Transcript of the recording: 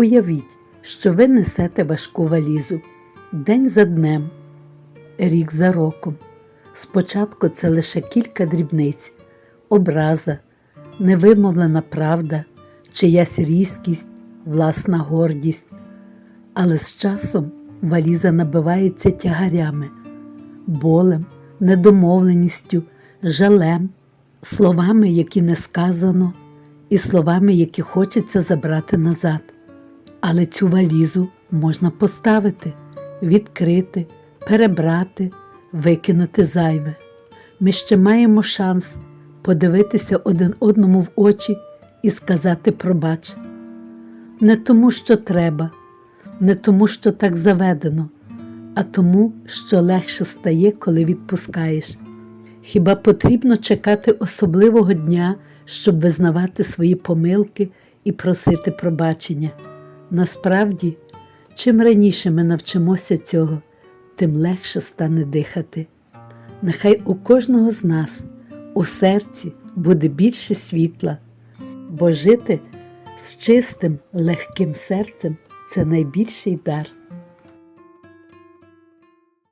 Уявіть, що ви несете важку валізу день за днем, рік за роком. Спочатку це лише кілька дрібниць, образа, невимовлена правда, чиясь різкість, власна гордість. Але з часом валіза набивається тягарями, болем, недомовленістю, жалем, словами, які не сказано, і словами, які хочеться забрати назад. Але цю валізу можна поставити, відкрити, перебрати, викинути зайве. Ми ще маємо шанс подивитися один одному в очі і сказати пробач. Не тому, що треба, не тому, що так заведено, а тому, що легше стає, коли відпускаєш. Хіба потрібно чекати особливого дня, щоб визнавати свої помилки і просити пробачення? Насправді, чим раніше ми навчимося цього, тим легше стане дихати. Нехай у кожного з нас у серці буде більше світла, бо жити з чистим, легким серцем це найбільший дар.